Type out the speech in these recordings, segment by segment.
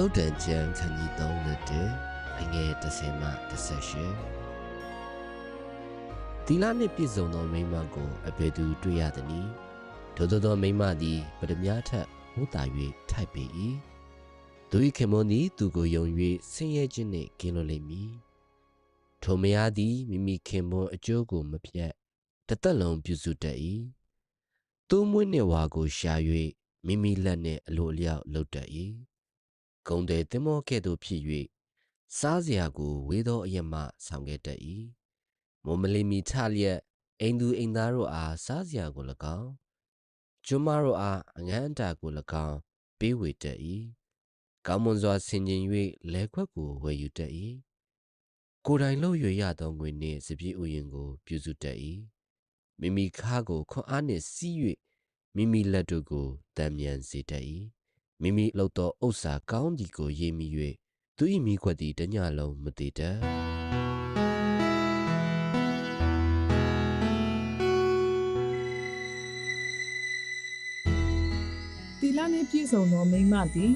တုတ်တန်ကျန်ခန်းကြီး31အငယ်30မှ38ဒီလနှင့်ပြည့်စုံသောမိန်းမကိုအဘယ်သူတွေ့ရသနည်းထို့သောသောမိန်းမသည်ပဒမြထက်ဟိုးတာ၍ထိုက်ပေ၏သူ၏ခင်မွန်သည်သူကိုယုံ၍ဆင်းရဲခြင်းနှင့်ကင်းလွတ်လိမ့်မည်ထိုမယားသည်မိမိခင်မွန်အကျိုးကိုမပြတ်တစ်သက်လုံးပြုစုတတ်၏သူမွေးနှင့်ဝါကိုရှာ၍မိမိလက်နှင့်အလိုအလျောက်လုပ်တတ်၏ ဂုံတယ်တင်မောကဲ့သို့ဖြစ်၍စားစရာကိုဝေသောအရက်မှဆောင်ခဲ့တတ်၏မွန်မလီမီထလျက်အိမ်သူအိမ်သားတို့အားစားစရာကို၎င်းကျွမ်းမတို့အားအငန်းအတာကို၎င်းပေးဝေတတ်၏ကောင်းမွန်စွာဆင်ခြင်၍လဲခွက်ကိုဝယ်ယူတတ်၏ကိုယ်တိုင်လှုပ်ရွရသောငွေနှင့်စပြည့်ဥယျင်ကို ပြုစုတတ်၏မိမိခါကိုခွန်အားနှင့်စီး၍မိမိလက်တို့ကိုတံမြန်စေတတ်၏ မိမိလှုပ်သောဥစ္စာကောင်းသည်ကိုရေးမိ၍သူ၏မိခွက်သည်တညလုံးမတည်တတ်တီလာနှင့်ပြည့်စုံသောမိန်းမသည်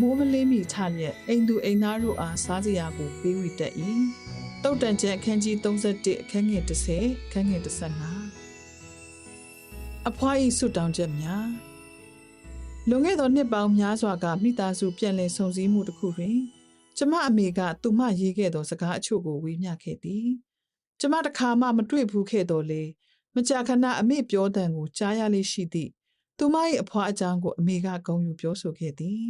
မိုးမလေးမီထလျက်အိမ်သူအိမ်သားတို့အားစားစရာကိုပေးဝေတတ်၏တုတ်တန်ကျန်အခန်းကြီး31အခန်းငယ်30အခန်းငယ်35အဖွား၏ဆုတောင်းချက်များ လွန်ခဲ့သောနှစ်ပေါင်းများစွာကမိသားစုပြန်လည်ဆုံစည်းမှုတစ်ခုတွင် ကျမအမေကသူမရေးခဲ့သောစကားအချို့ကိုဝေမျှခဲ့သည်ကျမတစ်ခါမှမတွေ့ဘူးခဲ့တော့လေမကြာခဏအမေပြောတဲ့ကိုကြားရလေးရှိသည့်သူမ၏အဖွားအကြောင်းကိုအမေကဂုဏ်ယူပြောဆိုခဲ့သည်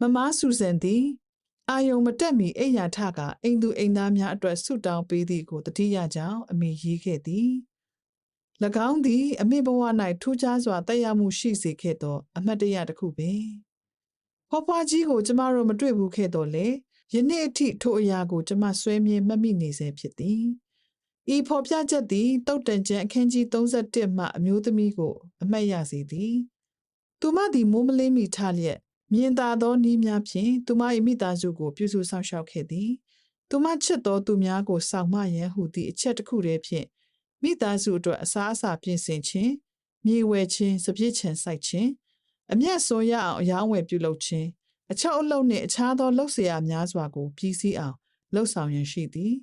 မမဆူဇန်သည်အာယုံမတက်မီအိမ်ယာထကအိမ်သူအိမ်သားများအတွက်ဆုတောင်းပေးသည်ကိုတတိယကြောင့်အမေရေးခဲ့သည်၎ င်းသည် အမေဘဝ၌ထူးခြားစွာတက်ရောက်မှုရှိစေခဲ့သော အမတ်တရတစ်ခုပင်ဖွားဖွားကြီးကိုကျမတို့မတွေ့ဘူးခဲ့တော့လေယနေ့အထိထိုအရာကိုကျမဆွဲမြဲမှတ်မိနေစေဖြစ်သည်ဤဖော်ပြချက်သည်တုတ်တန်ကျန်အခန်းကြီး31မှအမျိုးသမီးကို အမှတ်ရစေသည်။သူမသည်မိုးမလင်းမီထလျက်မြင်သာသောနီးများဖြင့်သူမ၏မိသားစုကိုပြုစုဆောင်ရှောက်ခဲ့သည်။သူမချစ်သောသူများကိုဆောင်မရန်ဟုသည့်အချက်တစ်ခုတည်းဖြင့် မိသားစုအတွက်အစားအစာပြင်ဆင်ခြင်းမြေဝယ်ခြင်းစပြည့်ချံစိုက်ခြင်းအမျက်စွန်ရအောင်အယောင်းဝယ်ပြုလုပ်ခြင်းအချောက်အလုပ်နှင့်အခြားသောလုပ်စရာများစွာကိုပြီးစီးအောင်လှုပ်ဆောင်ရန်ရှိသည်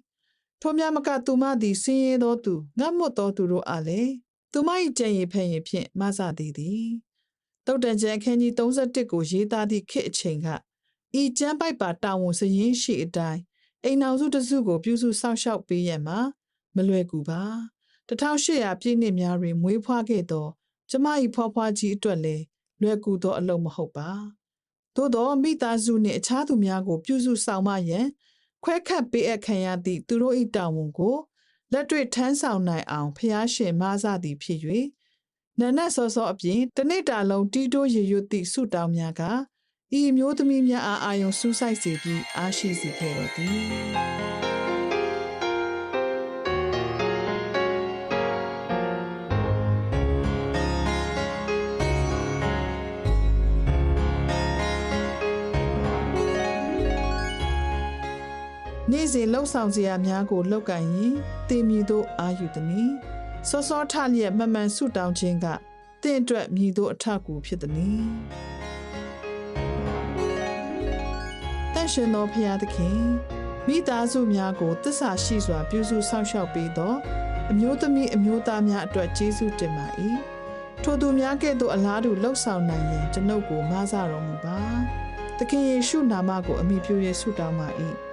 ထိုများမကသူမသည်ဆင်းရဲသောသူငတ်မွတ်သောသူတို့အားလည်းသူမ၏ကြံ့ရည်ဖန်ရည်ဖြင့်မဆသည်သည်တုတ်တန်ကျန်အခန်းကြီး31ကိုရေးသားသည့်ခေတ်အချိန်ကဤကျမ်းပိုက်ပါတာဝန်စရင်ရှိအတိုင်းအိမ်အောင်စုတစုကိုပြုစုစောင့်ရှောက်ပေးရန်မှာမလွယ်ကူပါ 1800ပြည့်နှစ်များတွင်မွေးဖွားခဲ့သောကျမ၏ဖွားဖွားကြီးအတွက်လည်းလွယ်ကူသောအလုပ်မဟုတ်ပါသို့သောမိသားစုနှင့်အခြားသူများကို ပြုစုဆောင်မရန်ခွဲခတ်ပေးအပ်ခံရသည့်သူတို့၏တာဝန်ကိုလက်တွေ့ထမ်းဆောင်နိုင်အောင်ဖျားရှင်မဆသည်ဖြစ်၍နနက်စောစောအပြင်တစ်နေ့တာလုံးတီးတိုးရရွတ်သည့်ဆုတောင်းများကဤအမျိုးသမီးများအားအာယုံစူးစိုက်စေပြီးအားရှိစေခဲ့တော်သည် နေ့စဉ်လှုပ်ဆောင်စရာများကိုလှုပ်ကန်ရင်တင်မြည်သို့အာယူသည်။စောစောထလျက်မမှန်ဆုတောင်းခြင်းကတင့်အတွက်မြည်သို့အထောက်အကူဖြစ်သည်။တန်ရှင်သောဖရာသခင်မိသားစုများကိုတစ္ဆာရှိစွာပြုစုစောင့်ရှောက်ပေးသောအမျိုးသမီးအမျိုးသားများအတွက်ကျေးဇူးတင်ပါ၏။ထိုသူများကဲ့သို့အလားတူလှုပ်ဆောင်နိုင်ရန်ကျွန်ုပ်ကိုမဆတော်မူပါ။သခင်ယေရှုနာမကိုအမိပြု၍ဆုတောင်းပါ၏။